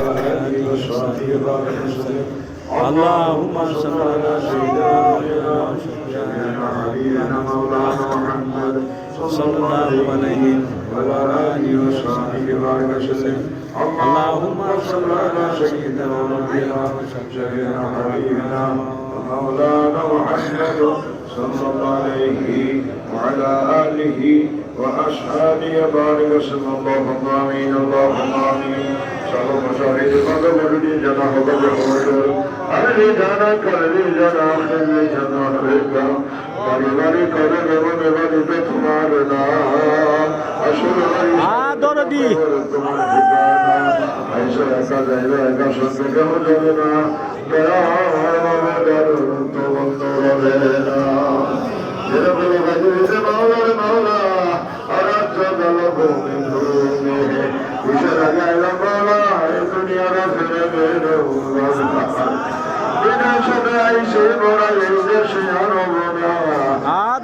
آله وصحبه وبارك وسلم اللهم صل على سيدنا شفيعنا حبيبنا مولانا محمد. صلى الله عليه وعلى آله وصحبه وبارك وسلم. اللهم صل على سيدنا ونبينا وشفيعنا حبيبنا مولانا محمد صلى الله عليه وعلى آله وأصحابه بارك وسلم. اللهم آمين اللهم آمين. পাবে বলুন জানা জহর আরে জানা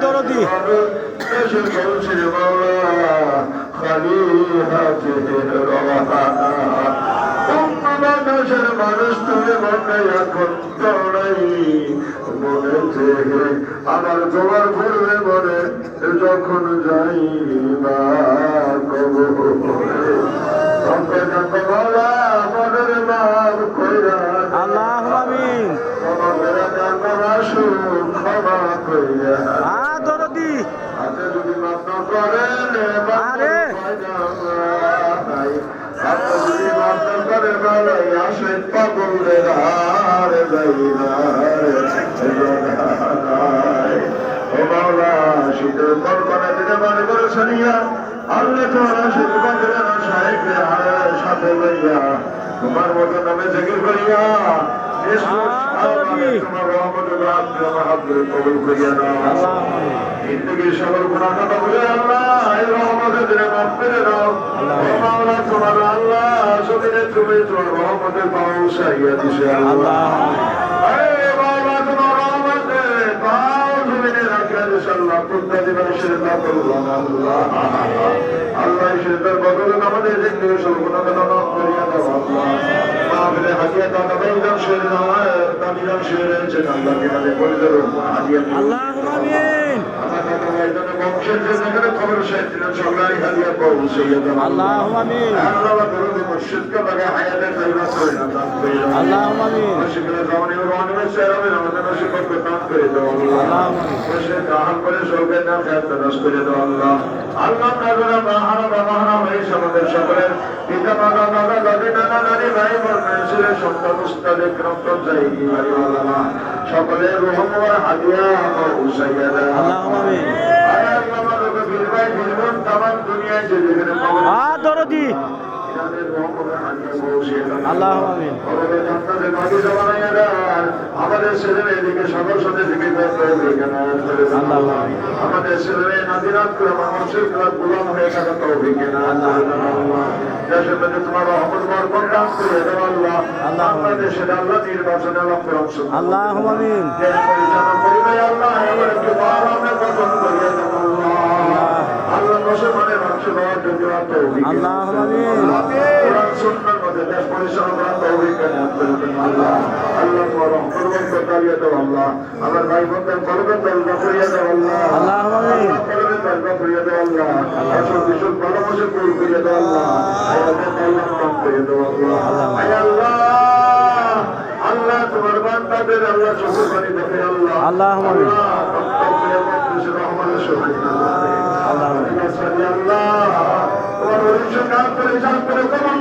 দরদি বাংলাদেশের মানুষ তুমি মনে এখন দৌড়াই মনে থেকে আমার তোমার ঘুরবে মনে, যখন যাই বা কবরে অঙ্কে কাকে বলা মনের মাপ কইরা আল্লাহ আমিন আমাদের কান্না আসু ক্ষমা কইরা আ দরদি হাতে যদি মাপ না করেন আরে। আপনি যদি মাপ না করে বেলায় আসেন পাগলের হার ও বাবা শীতের কল্পনা দিতে মনে করে শুনিয়া আল্লাহ আশীর্বাদ দিলেন সাহেবকে হারের সাথে তোমার মতো নামে জিকির করিয়া। সকল গুনাহ কথা বলে আল্লাহ রহমতের দিনে মাফ করে দাও মাওলা তোমার আল্লাহ জমিনে তুমি তোমার রহমতের পাও সাইয়া দিছে আল্লাহ আল্লাহ এই মাওলা তোমার রহমতে পাও জমিনে রাখিয়া দিছে আল্লাহ সেটার বদলে আমাদের জিন্দগি সকল গুনাহ করিয়া দাও আল্লাহ। মাহফিলে হাদিয়া দাদা ভাইজান শের নামায় তামিজান শের রয়েছে আল্লাহ কীভাবে পরিদের হাদিয়া দিও। আল্লাহ আমিন বংশের যে যেখানে খবর সাহিত্য সবাই হারিয়ে পৌঁছাইয়া দেন আল্লাহ আল্লাহ রহমর হাদিয়া পৌঁছাইয়া দাও আল্লাহ আমিন। আ দরদি। আল্লাহ আমিন। আমাদের ছেলে এদিকে সকল সাথে আল্লাহ। আমাদের ছেলে নাদিরাত করে মানুষের গোলাম হয়ে থাকা তো দেশের মধ্যে তোমার রহমত বরকত দান করে দেওয়া আল্লাহ। বাংলাদেশের আল্লাহ নির্বাচনে লক্ষ্য অংশ আল্লাহ দেশ পরিচালনা করিবে আল্লাহ এবার একটু ভালো আমরা গঠন করিয়ে দেবো আল্লাহ। আল্লাহ। মুসলমানের মানুষ হওয়ার জন্য তৌফিক আল্লাহ পরিচালনা করার তৌফিক দান করুন আল্লাহ আল্লাহ তোমার রহমত করিয়ে দাও আল্লাহ আমার ভাই বোনদের কলবের দরজা করিয়ে দাও আল্লাহ আল্লাহ আমিন। কলবের দরজা করিয়ে দাও আল্লাহ আসল বিশুদ্ধ ভালোবাসা করি করিয়ে দাও আল্লাহ আয়াতের কল্যাণ কম করিয়ে দাও আল্লাহ আল্লাহ আল্লাহ তোমার বান্দাদের আল্লাহ চোখের পানি দেখে আল্লাহ আল্লাহ আমিন আল্লাহ তোমার অরিজিৎ কাজ করে চান করে কমন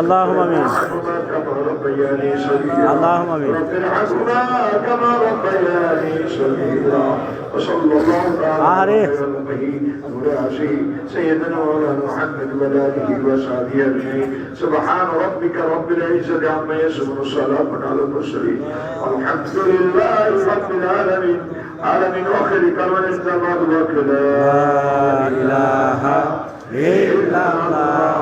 اللهم آمين. اللهم آمين. وصلى الله على سيدنا مولانا محمد وآله وصحبه أجمعين سبحان ربك رب العزة عما يصفون وسلام على المرسلين. الحمد لله رب العالمين. عالمين آخر كلمة استمر لا إله إلا الله.